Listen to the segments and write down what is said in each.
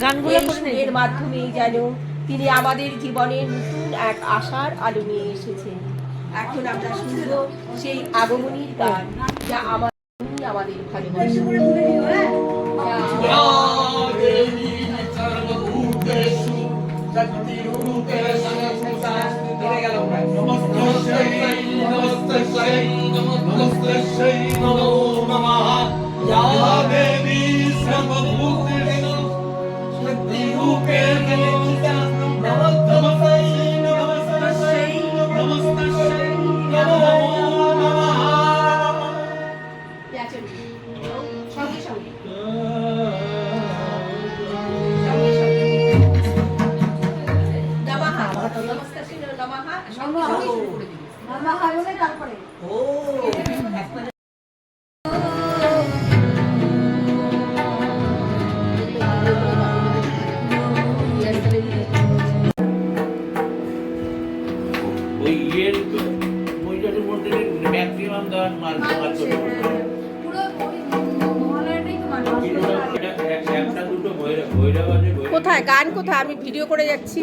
গানগুলো সুরের মাধ্যমে যেন তিনি আমাদের জীবনে নতুন এক আশার আলো নিয়ে এসেছেন এখন আমরা শুনব সেই আগমনীর গান যা আমার আমাদের ভালোবাসে। কোথায়? গান কোথায়? আমি ভিডিও করে যাচ্ছি।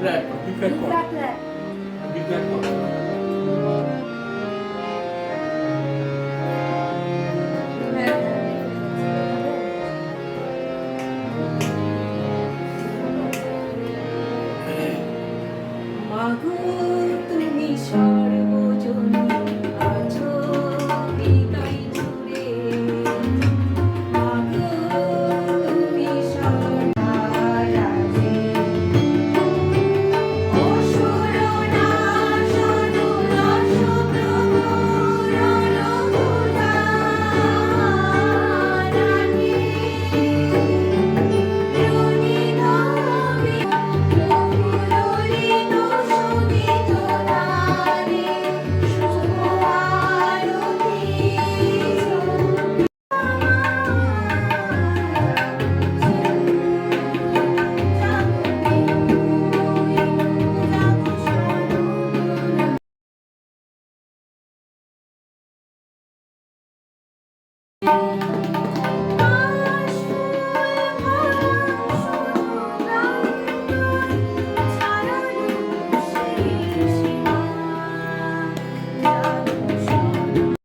Black big black big black মাগো তুমি সব